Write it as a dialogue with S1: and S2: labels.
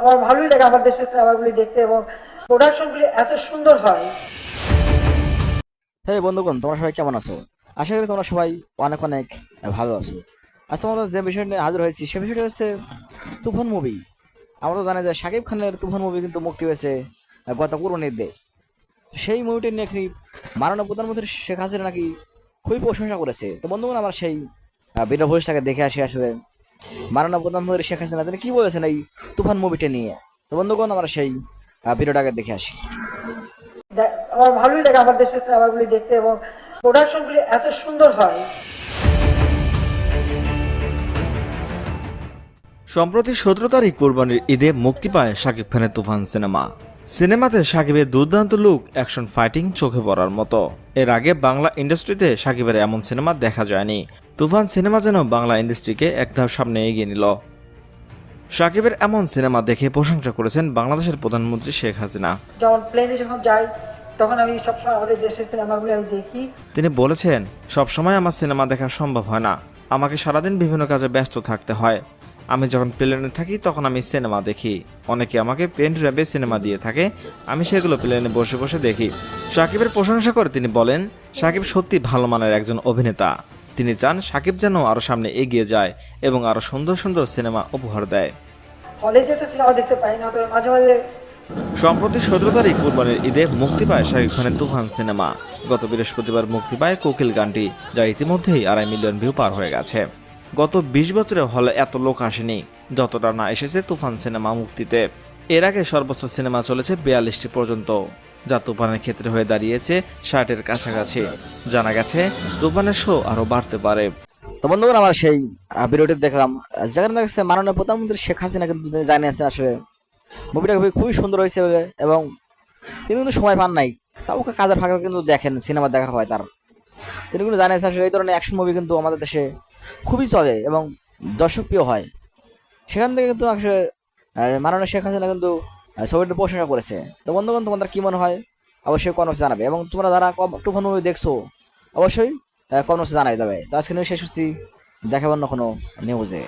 S1: আমার ভালোই লাগে আমার দেশের সিনেমাগুলি দেখতে এবং প্রোডাকশনগুলি এত সুন্দর হয়।
S2: হ্যাঁ বন্ধুগণ, তোমরা সবাই কেমন আছো? আশা করি তোমরা সবাই অনেক অনেক ভালো আছো। আজ তোমাদের যে বিষয় নিয়ে হাজির হয়েছি, সে বিষয়টি হচ্ছে তুফান মুভি আমরা তো জানি যে শাকিব খানের তুফান মুভি কিন্তু মুক্তি হয়েছে গত কুরবানির সেই মুভিটি নিয়ে কি মাননীয় প্রধানমন্ত্রী শেখ হাসিনা নাকি খুবই প্রশংসা করেছে? তো বন্ধুগণ, আমরা সেই ভিডিও ভবিষ্যৎটাকে দেখে আসি আসলে। মাননীয় প্রধানমন্ত্রী শেখ হাসিনা তিনি কি বলেছেন এই তুফান মুভিটা নিয়ে? তো বন্ধুগণ আমরা সেই ভিডিওটাকে দেখে আসি।
S1: আমার ভালোই লাগে আমার দেশের সিনেমাগুলি দেখতে এবং প্রোডাকশনগুলি এত সুন্দর হয়।
S3: সম্প্রতি সতেরো তারিখ কোরবানির ঈদে মুক্তি পায় শাকিব খানের তুফান সিনেমা। সিনেমাতে সাকিবের দুর্দান্ত লুক অ্যাকশন ফাইটিং চোখে পড়ার মতো। এর আগে বাংলা ইন্ডাস্ট্রিতে সাকিবের এমন সিনেমা দেখা যায়নি। তুফান সিনেমা যেন বাংলা ইন্ডাস্ট্রিকে এক ধাপ সামনে এগিয়ে নিল। শাকিবের এমন সিনেমা দেখে প্রশংসা করেছেন বাংলাদেশের প্রধানমন্ত্রী শেখ হাসিনা।
S1: যেমন প্লেনে যখন যাই তখন আমি সবসময় আমাদের দেশের সিনেমাগুলি আমি দেখি।
S3: তিনি বলেছেন সবসময় আমার সিনেমা দেখা সম্ভব হয় না। আমাকে সারাদিন বিভিন্ন কাজে ব্যস্ত থাকতে হয়। আমি যখন প্লেনে থাকি তখন আমি সিনেমা দেখি। অনেকে আমাকে পেন ড্রাইভে সিনেমা দিয়ে থাকে। আমি সেগুলো প্লেনে বসে বসে দেখি। সাকিবের প্রশংসা করে তিনি বলেন সাকিব সত্যি ভালো মানের একজন অভিনেতা। তিনি চান সাকিব যেন আরও সামনে এগিয়ে যায় এবং আরও সুন্দর সুন্দর সিনেমা উপহার দেয়।
S1: হলে যেহেতু সিনেমা দেখতে পাই না তবে মাঝে মাঝে
S3: সম্প্রতি সতেরো তারিখ কুরবানির ঈদে মুক্তি পায় শাকিব খানের তুফান সিনেমা। গত বৃহস্পতিবার মুক্তি পায় কোকিল গানটি যা ইতিমধ্যেই আড়াই মিলিয়ন ভিউ পার হয়ে গেছে। গত বিশ বছরে হলে এত লোক আসেনি যতটা না এসেছে তুফান সিনেমা মুক্তিতে। এর আগে সর্বোচ্চ সিনেমা চলেছে বিয়াল্লিশটি পর্যন্ত, যা তুফানের ক্ষেত্রে হয়ে দাঁড়িয়েছে ষাটের কাছাকাছি। জানা গেছে, তুফানের শো আরও বাড়তে পারে।
S2: তো বন্ধুগণ, আমরা সেই ভিডিওটি দেখলাম। যেখানে দেখছে মাননীয় প্রধানমন্ত্রী শেখ হাসিনা কিন্তু জানিয়েছেন আসলে মুভিটা খুবই খুবই সুন্দর হয়েছে এবং তিনি কিন্তু সময় পান নাই। তাও কাজের ফাঁকে কিন্তু দেখেন, সিনেমা দেখা হয় তার। তিনি কিন্তু জানিয়েছেন আসলে এই ধরনের অ্যাকশন মুভি কিন্তু আমাদের দেশে খুবই চলে এবং দর্শকপ্রিয় হয়। সেখান থেকে কিন্তু আসলে মাননীয় শেখ হাসিনা কিন্তু ছবিটি প্রশংসা করেছে। তো বন্ধুগণ, তোমাদের কী মনে হয়? অবশ্যই কর্মসূচি জানাবে। এবং তোমরা যারা টুফান মুভি দেখছ, অবশ্যই কর্মসূচি জানাই দেবে। তো আজকে নিউজ শেষ হচ্ছি দেখাবেন না কোনো নিউজে